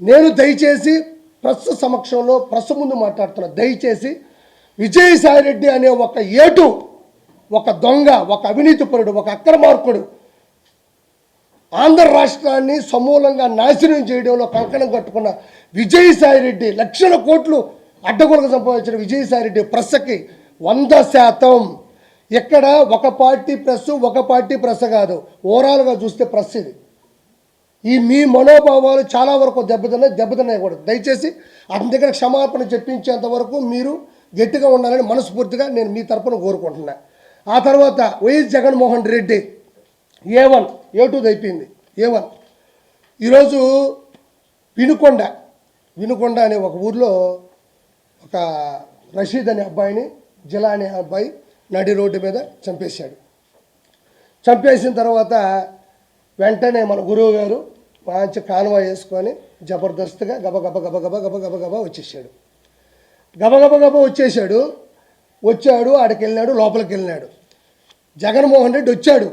నేను దయచేసి ప్రస్తుత సమక్షంలో ప్రెస్ ముందు మాట్లాడుతున్నా దయచేసి విజయసాయి రెడ్డి అనే ఒక ఏటు ఒక దొంగ ఒక అవినీతిపరుడు ఒక అక్రమార్కుడు ఆంధ్ర రాష్ట్రాన్ని సమూలంగా నాశనం చేయడంలో కంకణం కట్టుకున్న విజయసాయిరెడ్డి లక్షల కోట్లు అడ్డగోలకు సంపాదించిన విజయసాయి రెడ్డి ప్రెస్కి వంద శాతం. ఇక్కడ ఒక పార్టీ ప్రెస్ ఒక పార్టీ ప్రెస్ కాదు. ఓవరాల్గా చూస్తే ప్రెస్ ఇది. ఈ మీ మనోభావాలు చాలా వరకు దెబ్బతిన్నాయి దెబ్బతిన్నాయి కూడా. దయచేసి అతని దగ్గర క్షమాపణ చెప్పించేంత వరకు మీరు గట్టిగా ఉండాలని మనస్ఫూర్తిగా నేను మీ తరపున కోరుకుంటున్నా. ఆ తర్వాత YS Jaganmohan Reddy A one A టూది అయిపోయింది. A one. ఈరోజు వినుకొండ వినుకొండ అనే ఒక ఊర్లో ఒక రషీద్ అనే అబ్బాయిని జిలా అనే అబ్బాయి నడి రోడ్డు మీద చంపేశాడు. చంపేసిన తర్వాత వెంటనే మన గురువు గారు మంచి కాలువ వేసుకొని జబర్దస్త్గా గబగబ గబ గబ గబ గబ గబ వచ్చేసాడు. గబగబ గబ వచ్చేసాడు. వచ్చాడు ఆడికి వెళ్ళినాడు లోపలికి వెళ్ళినాడు జగన్మోహన్ రెడ్డి వచ్చాడు.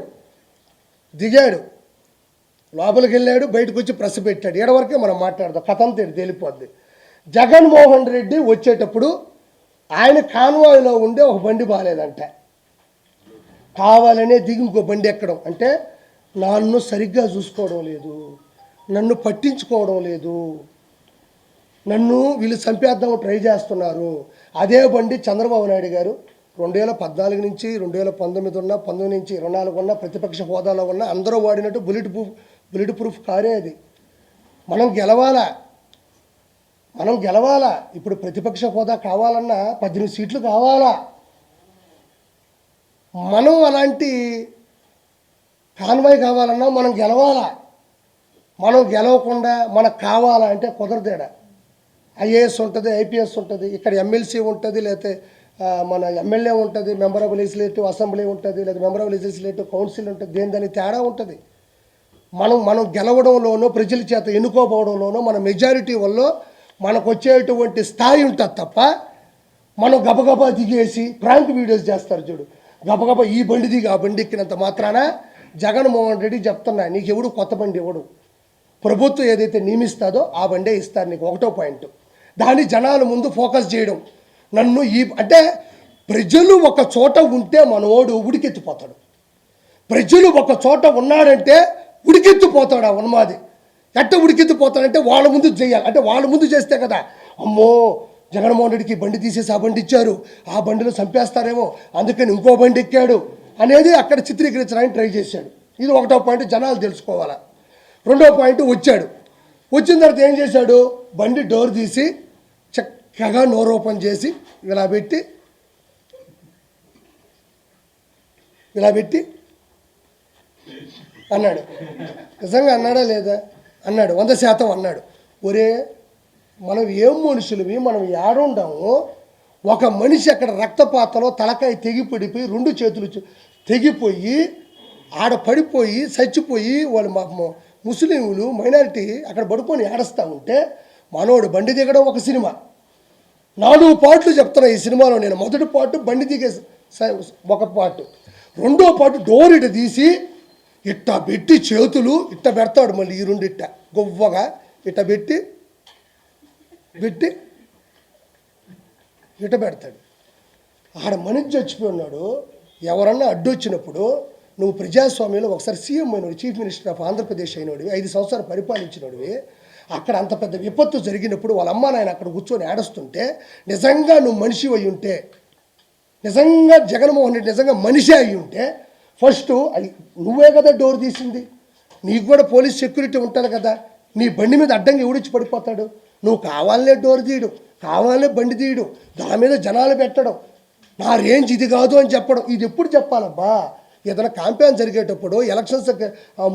దిగాడు. లోపలికి వెళ్ళాడు బయటకు వచ్చి ప్రెస్ పెట్టాడు. ఏడ వరకే మనం మాట్లాడదాం. కథం అంతా తేలిపోద్ది. జగన్మోహన్ రెడ్డి వచ్చేటప్పుడు ఆయన కాన్వాయ్లో ఉండే ఒక బండి బాగాలేదంట కావాలనే దిగి ఇంకో బండి ఎక్కడం. అంటే నన్ను సరిగ్గా చూసుకోవడం లేదు. నన్ను పట్టించుకోవడం లేదు. నన్ను వీళ్ళు చంపేద్దాం ట్రై చేస్తున్నారు. అదే బండి చంద్రబాబు నాయుడు గారు రెండు వేల పద్నాలుగు నుంచి రెండు వేల పంతొమ్మిది ఉన్న పంతొమ్మిది నుంచి ఇరవై నాలుగు ఉన్న ప్రతిపక్ష హోదాలో ఉన్న అందరూ వాడినట్టు బుల్లెట్ ప్రూఫ్ బుల్లెట్ ప్రూఫ్ కారే అది. మనం గెలవాలా? మనం గెలవాలా? ఇప్పుడు ప్రతిపక్ష హోదా కావాలన్నా పద్దెనిమిది సీట్లు కావాలా? మనం అలాంటి కాన్వాయ్ కావాలన్నా మనం గెలవాలా? మనం గెలవకుండా మనకు కావాలంటే కుదరదేడా. ఐఏఎస్ ఉంటుంది ఐపీఎస్ ఉంటుంది ఇక్కడ ఎమ్మెల్సీ ఉంటుంది లేకపోతే మన ఎమ్మెల్యే ఉంటుంది మెంబర్ ఆఫ్ లెజిస్లేటివ్ అసెంబ్లీ ఉంటుంది లేదా మెంబర్ ఆఫ్ లెజిస్లేటివ్ కౌన్సిల్ ఉంటుంది దేని దాని తేడా ఉంటుంది. మనం మనం గెలవడంలోనో ప్రజల చేత ఎన్నుకోపోవడంలోనో మన మెజారిటీ వల్ల మనకు వచ్చేటువంటి స్థాయి ఉంటుంది తప్ప మనం గబగబా దిగేసి ప్రాంక్ వీడియోస్ చేస్తారు చూడు. గబగబా ఈ బండి దిగి ఆ బండి ఎక్కినంత మాత్రాన జగన్మోహన్ రెడ్డి చెప్తున్నా నీకు ఎవడు కొత్త బండి ఎవడు? ప్రభుత్వం ఏదైతే నియమిస్తుందో ఆ బండే ఇస్తారు నీకు ఒకటో పాయింట్. దాన్ని జనాల ముందు ఫోకస్ చేయడం. నన్ను ఈ అంటే ప్రజలు ఒక చోట ఉంటే మనోడు ఉడికెత్తిపోతాడు. ప్రజలు ఒక చోట ఉన్నాడంటే ఉడికెత్తిపోతాడు ఆ ఉన్మాది ఎట్ట ఉడికెత్తిపోతాడంటే వాళ్ళ ముందు చేయాలి. అంటే వాళ్ళ ముందు చేస్తే కదా అమ్మో జగన్మోహన్ రెడ్డికి బండి తీసేసి ఆ బండి ఇచ్చారు. ఆ బండిలో చంపేస్తారేమో అందుకని ఇంకో బండి ఎక్కాడు అనేది అక్కడ చిత్రీకరించడానికి ట్రై చేశాడు. ఇది ఒకటో పాయింట్ జనాలు తెలుసుకోవాలా. రెండో పాయింట్ వచ్చాడు. వచ్చిన తర్వాత ఏం చేశాడు? బండి డోర్ తీసి చక్కగా నోరు ఓపెన్ చేసి ఇలా పెట్టి ఇలా పెట్టి అన్నాడు. నిజంగా అన్నాడా లేదా? అన్నాడు. వంద శాతం అన్నాడు. ఒరే మనం ఏం మనుషులవి మనం ఏడుండాము. ఒక మనిషి అక్కడ రక్తపాతలో తలకాయ తెగిపడిపోయి రెండు చేతులు తెగిపోయి ఆడ పడిపోయి చచ్చిపోయి వాళ్ళు మా- ముస్లింలు మైనారిటీ అక్కడ పడుకొని ఏడుస్తూ ఉంటే మనోడు బండి దిగడం ఒక సినిమా. నాలుగు పాటలు చెప్తున్నా ఈ సినిమాలో నేను. మొదటి పాటు బండి దిగే స- ఒక పాటు. రెండో పాటు డోర్ ఇట తీసి ఇట్ట పెట్టి చేతులు ఇట్ట పెడతాడు మళ్ళీ ఈ రెండు ఇట్ట గొవ్వగా ఇట్ట పెట్టి పెట్టి ఇట పెడతాడు. ఆడ మనిషి చచ్చిపోయి ఉన్నాడు. ఎవరన్నా అడ్డొచ్చినప్పుడు నువ్వు ప్రజాస్వామ్యంలో ఒకసారి సీఎం అయినోడు చీఫ్ మినిస్టర్ ఆఫ్ ఆంధ్రప్రదేశ్ అయినోడివి ఐదు సంవత్సరాలు పరిపాలించినోడివి అక్కడ అంత పెద్ద విపత్తు జరిగినప్పుడు వాళ్ళ అమ్మ నాయన అక్కడ కూర్చొని ఏడుస్తుంటే నిజంగా నువ్వు మనిషి అయి ఉంటే నిజంగా జగన్మోహన్ రెడ్డి నిజంగా మనిషి అయి ఉంటే ఫస్ట్ అది నువ్వే కదా డోర్ తీసింది. నీకు కూడా పోలీస్ సెక్యూరిటీ ఉంటుంది కదా. నీ బండి మీద అడ్డంగా ఎవడిచ్చి పడిపోతాడు? నువ్వు కావాలనే డోర్ తీయడు కావాలనే బండి తీయడు దాని మీద జనాలు పెట్టడం నా రేంజ్ ఇది కాదు అని చెప్పడం ఇది ఎప్పుడు చెప్పాలబ్బా? ఏదైనా క్యాంపెయిన్ జరిగేటప్పుడు ఎలక్షన్స్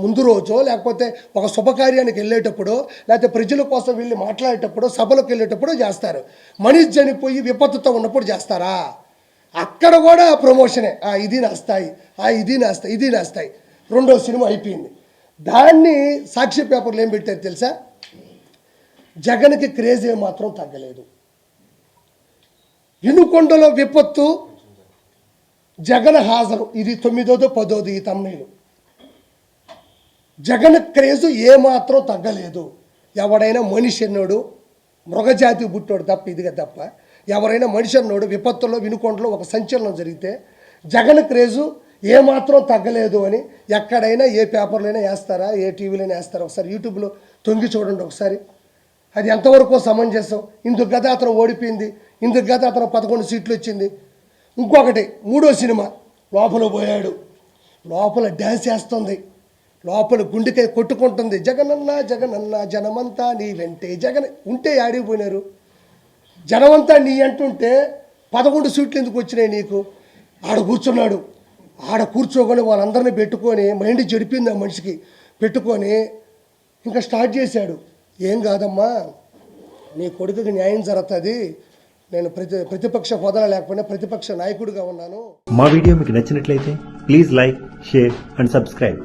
ముందు రోజో లేకపోతే ఒక శుభకార్యానికి వెళ్ళేటప్పుడు లేకపోతే ప్రజల కోసం వెళ్ళి మాట్లాడేటప్పుడు సభలకు వెళ్ళేటప్పుడు చేస్తారు. మనిషి చనిపోయి విపత్తుతో ఉన్నప్పుడు చేస్తారా? అక్కడ కూడా ప్రమోషనే ఆ ఇది నా స్థాయి. ఆ ఇది నా స్థాయి. ఇది నా స్థాయి. రెండో సినిమా అయిపోయింది. దాన్ని సాక్షి పేపర్లు ఏం పెట్టారు తెలుసా? జగన్కి క్రేజ్ ఏమాత్రం తగ్గలేదు. వినుకొండలో విపత్తు జగన్ హాజరు ఇది తొమ్మిదోది పదోది ఈ తమ్ముళ్ళు జగన్ క్రేజు ఏమాత్రం తగ్గలేదు. ఎవడైనా మనిషి అన్నోడు మృగజాతి పుట్టోడు తప్ప ఇదిగా తప్ప. ఎవరైనా మనిషి అన్నాడు విపత్తుల్లో వినుకొండలో ఒక సంచలనం జరిగితే జగన్ క్రేజు ఏమాత్రం తగ్గలేదు అని ఎక్కడైనా ఏ పేపర్లైనా వేస్తారా ఏ టీవీలైనా వేస్తారా? ఒకసారి యూట్యూబ్లో తొంగి చూడండి ఒకసారి. అది ఎంతవరకు సమంజసం ఇందుకు గత అతను ఓడిపోయింది. ఇందుకు గత అతను పదకొండు సీట్లు వచ్చింది. ఇంకొకటి మూడో సినిమా లోపల పోయాడు. లోపల డ్యాన్స్ చేస్తుంది. లోపల గుండెకాయ కొట్టుకుంటుంది. జగనన్న జగనన్న జనమంతా నీ వెంటే. జగన్ ఉంటే ఆడిపోయినారు. జనమంతా నీ అంటుంటే పదకొండు సీట్లు ఎందుకు వచ్చినాయి నీకు? ఆడ కూర్చున్నాడు. ఆడ కూర్చోకొని వాళ్ళందరినీ పెట్టుకొని మైండ్ చెడిపింది ఆ మనిషికి. పెట్టుకొని ఇంకా స్టార్ట్ చేశాడు. ఏం కాదమ్మా? నీ కొడుకుకి న్యాయం జరుగుతుంది. నేను ప్రతి ప్రతిపక్ష హోదా లేకపోయినా ప్రతిపక్ష నాయకుడిగా ఉన్నాను. మా వీడియో మీకు నచ్చినట్లయితే please like share and subscribe.